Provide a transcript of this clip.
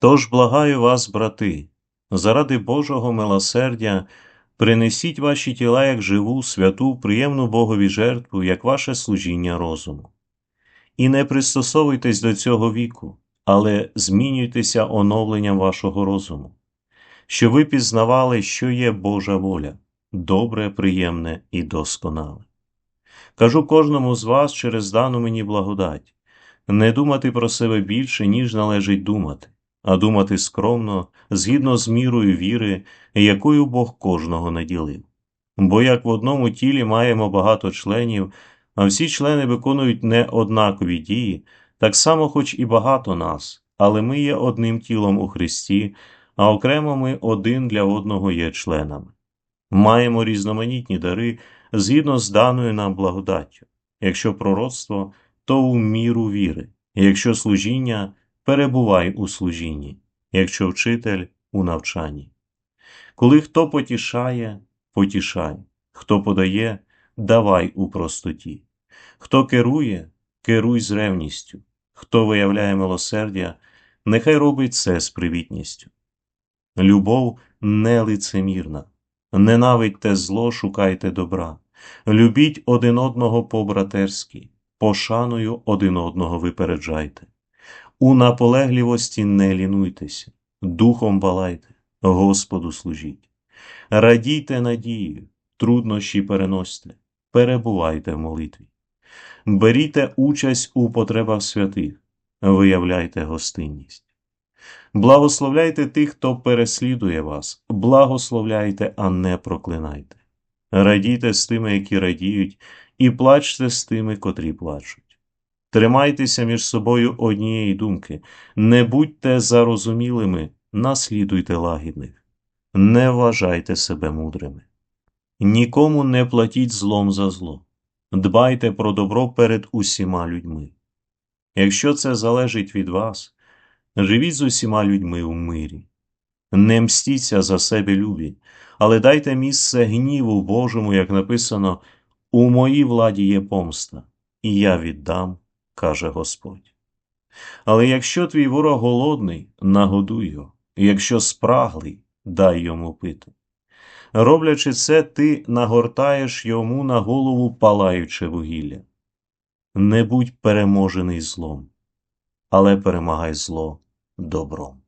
Тож благаю вас, брати, заради Божого милосердя, принесіть ваші тіла як живу, святу, приємну Богові жертву, як ваше служіння розуму. І не пристосовуйтесь до цього віку, але змінюйтеся оновленням вашого розуму, що ви пізнавали, що є Божа воля, добре, приємне і досконале. Кажу кожному з вас через дану мені благодать не думати про себе більше, ніж належить думати, а думати скромно, згідно з мірою віри, якою Бог кожного наділив. Бо як в одному тілі маємо багато членів, а всі члени виконують не однакові дії, так само, хоч і багато нас, але ми є одним тілом у Христі, а окремо ми один для одного є членами. Маємо різноманітні дари згідно з даною нам благодаттю, якщо пророцтво, то у міру віри, якщо служіння, перебувай у служінні, якщо вчитель у навчанні. Коли хто потішає, потішай, хто подає, давай у простоті, хто керує, керуй з ревністю, хто виявляє милосердя, нехай робить це з привітністю. Любов не лицемірна, ненавидьте зло, шукайте добра, любіть один одного по-братерськи, пошаною один одного випереджайте. У наполегливості не лінуйтеся, духом балайте, Господу служіть. Радійте надію, труднощі переносьте, перебувайте в молитві. Беріте участь у потребах святих, виявляйте гостинність. Благословляйте тих, хто переслідує вас, благословляйте, а не проклинайте. Радійте з тими, які радіють, і плачте з тими, котрі плачуть. Тримайтеся між собою однієї думки, не будьте зарозумілими, наслідуйте лагідних, не вважайте себе мудрими. Нікому не платіть злом за зло, дбайте про добро перед усіма людьми. Якщо це залежить від вас, живіть з усіма людьми в мирі. Не мстіться за себе любі, але дайте місце гніву Божому, як написано, у моїй владі є помста, і я віддам, каже Господь. Але якщо твій ворог голодний, нагодуй його, якщо спраглий, дай йому пити. Роблячи це, ти нагортаєш йому на голову палаюче вугілля. Не будь переможений злом, але перемагай зло добром.